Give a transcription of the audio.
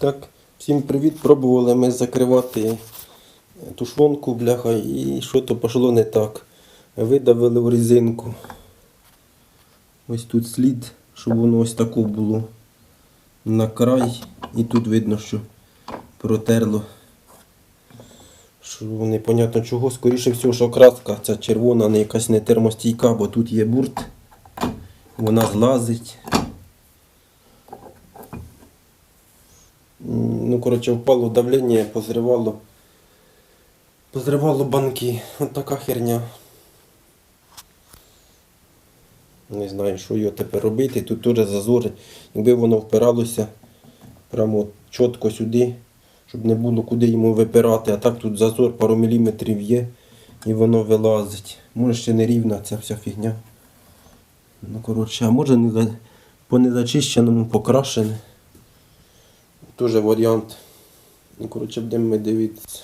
Так, всім привіт. Пробували ми закривати тушонку, бляха, і що то пішло не так. Видавили в резинку. Ось тут слід, щоб воно ось тако було на край. І тут видно, що протерло. Що непонятно чого. Скоріше всього, що краска ця червона, не якась не термостійка, бо тут є бурт. Вона злазить. Ну, коротше, впало давлення, позривало. Позривало банки. От така херня. Не знаю, що його тепер робити. Тут теж зазори. Якби воно впиралося прямо чітко сюди, щоб не було куди йому випирати. А так тут зазор пару міліметрів є і воно вилазить. Може ще не рівна ця вся фігня. Ну, коротше, а може не по незачищеному покрашене. Тоже варіант. Ну, коротше, будемо ми дивитися.